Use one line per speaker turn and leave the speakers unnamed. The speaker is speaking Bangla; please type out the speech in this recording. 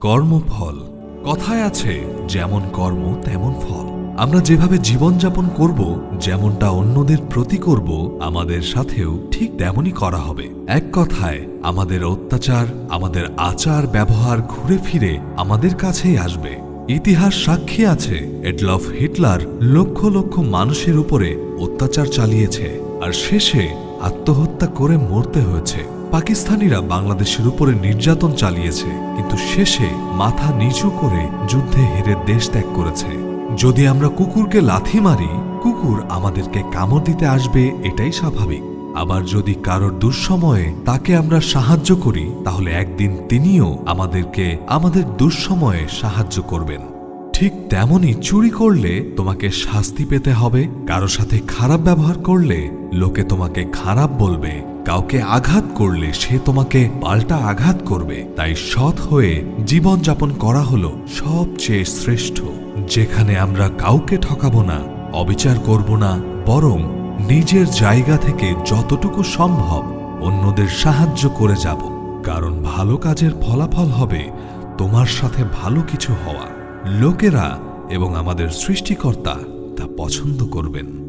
কর্মফল। কথায় আছে, যেমন কর্ম, তেমন ফল। আমরা যেভাবে জীবনযাপন করব, যেমনটা অন্যদের প্রতি করব, আমাদের সাথেও ঠিক তেমনই করা হবে। এক কথায়, আমাদের অত্যাচার, আমাদের আচার ব্যবহার ঘুরে ফিরে আমাদের কাছেই আসবে। ইতিহাস সাক্ষী আছে, এডলফ হিটলার লক্ষ লক্ষ মানুষের উপরে অত্যাচার চালিয়েছে, আর শেষে আত্মহত্যা করে মরতে হয়েছে। পাকিস্তানিরা বাংলাদেশের উপরে নির্যাতন চালিয়েছে, কিন্তু শেষে মাথা নিচু করে যুদ্ধে হেরে দেশ ত্যাগ করেছে। যদি আমরা কুকুরকে লাথি মারি, কুকুর আমাদেরকে কামড় দিতে আসবে, এটাই স্বাভাবিক। আবার যদি কারোর দুঃসময়ে তাকে আমরা সাহায্য করি, তাহলে একদিন তিনিও আমাদেরকে আমাদের দুঃসময়ে সাহায্য করবেন। ঠিক তেমনই চুরি করলে তোমাকে শাস্তি পেতে হবে, কারও সাথে খারাপ ব্যবহার করলে লোকে তোমাকে খারাপ বলবে। কাউকে আঘাত করলে সে তোমাকে পাল্টা আঘাত করবে। তাই সৎ হয়ে জীবনযাপন করা হলো সবচেয়ে শ্রেষ্ঠ। যেখানে আমরা কাউকে ঠকাবো না, অবিচার করব না, বরং নিজের জায়গা থেকে যতটুকু সম্ভব অন্যদের সাহায্য করে যাব। কারণ ভালো কাজের ফলাফল হবে তোমার সাথে ভালো কিছু হওয়া। লোকেরা এবং আমাদের সৃষ্টিকর্তা তা পছন্দ করবেন।